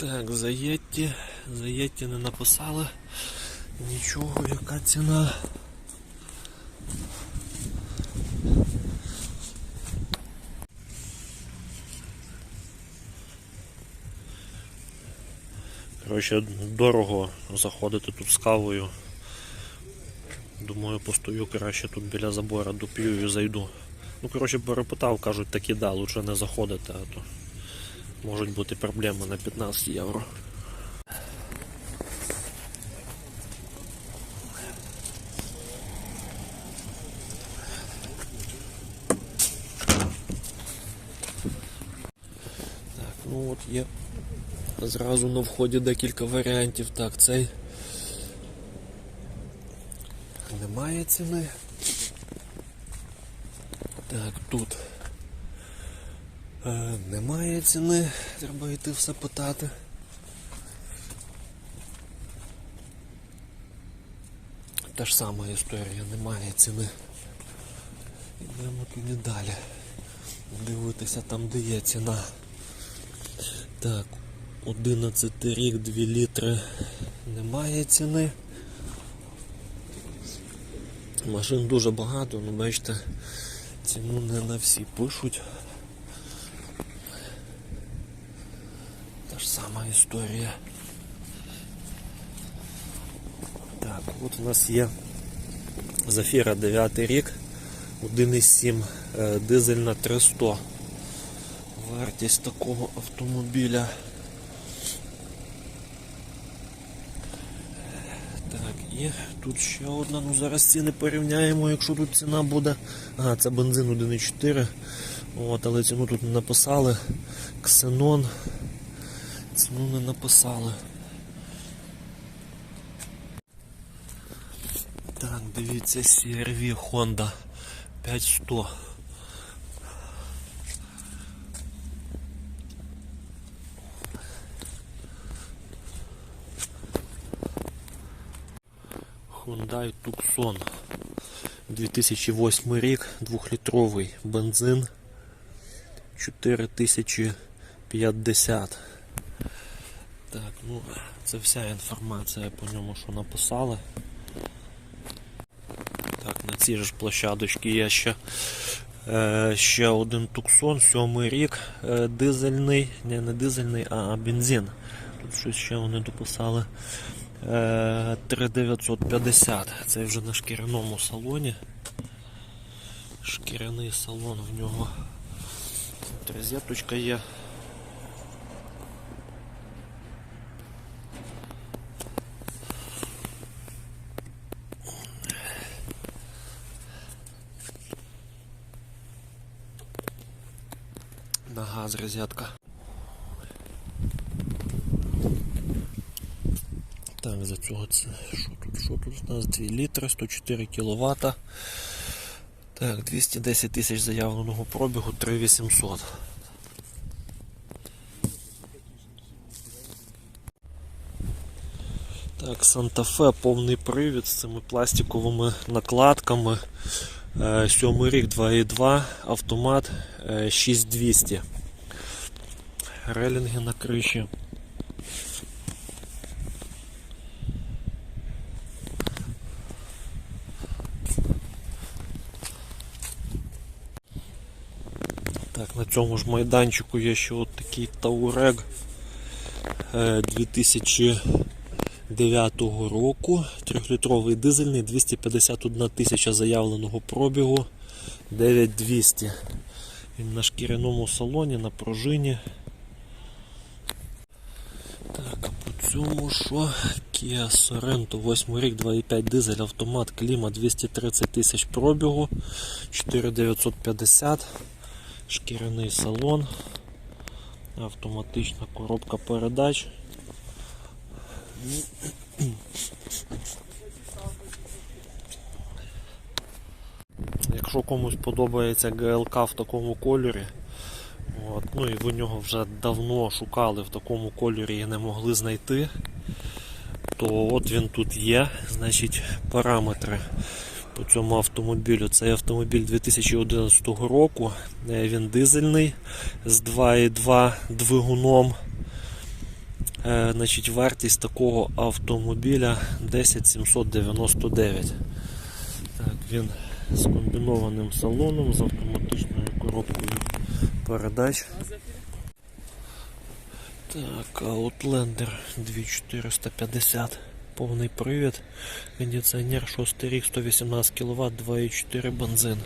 Так, заєтті, заєтті не написали. Нічого, яка ціна. Коротше, дорого заходити тут з кавою. Думаю, постою краще тут біля забора доп'ю і зайду. Ну, коротше, перепитав, кажуть, таки да, лучше не заходити, а то можуть бути проблеми на 15 євро. Так, ну от є зразу на вході декілька варіантів. Так, цей немає ціни. Так, тут е, немає ціни, треба йти все питати. Та ж сама історія, немає ціни. Йдемо туди далі. Дивитися там, де є ціна. Так, 11 рік, 2 літри немає ціни. Машин дуже багато, ну бачите, ціну не на всі пишуть. Та ж сама історія. Так, от у нас є Зафіра 9 рік, 1,7 е, дизель на 300. Вартість такого автомобіля. Так, і тут ще одна, ну зараз ціни порівняємо, якщо тут ціна буде. Ага, це бензин 1,4. От, але ціну тут не написали. Ксенон. Ціну не написали. Так, дивіться, CRV Honda 5100. Hyundai Tucson 2008 рік, 2-літровий бензин 4050. Так, ну це вся інформація по ньому, що написали. Так, на цій ж площадочці є ще, е, ще один Туксон, сьомий рік, е, дизельний, не, не дизельний, а бензин. Тут щось ще вони дописали. Е, 3950. Це вже на шкіряному салоні. Шкіряний салон в нього. Розеточка є. На газ розетка. Так, за цього це що тут? Що тут у нас 2 літри, 104 кВт. Так, 210 тисяч заявленого пробігу, 3800. Так, Санта-Фе повний привід з цими пластиковими накладками. Е, Сьомий рік 2.2, автомат е, 6200. Релінги на криші. Так, на цьому ж майданчику є ще от такий Таурек е, 2009 року. Трьохлітровий дизельний, 251 тисяча заявленого пробігу, 9200. Він на шкіряному салоні, на пружині. Так, а по цьому що? Kia Sorento, 8 рік, 2,5 дизель, автомат, кліма 230 тисяч пробігу, 4950. Шкіряний салон, автоматична коробка передач. Якщо комусь подобається ГЛК в такому кольорі, от, ну і ви нього вже давно шукали в такому кольорі і не могли знайти, то от він тут є, значить параметри по цьому автомобілю. Цей автомобіль 2011 року. Е, Він дизельний з 2,2 двигуном. Е, значить, вартість такого автомобіля 10799. Так, він з комбінованим салоном, з автоматичною коробкою передач. Так, Outlander 2450. Повний привід. Кондиціонер 6 рік, 118 кВт, 2,4 бензин.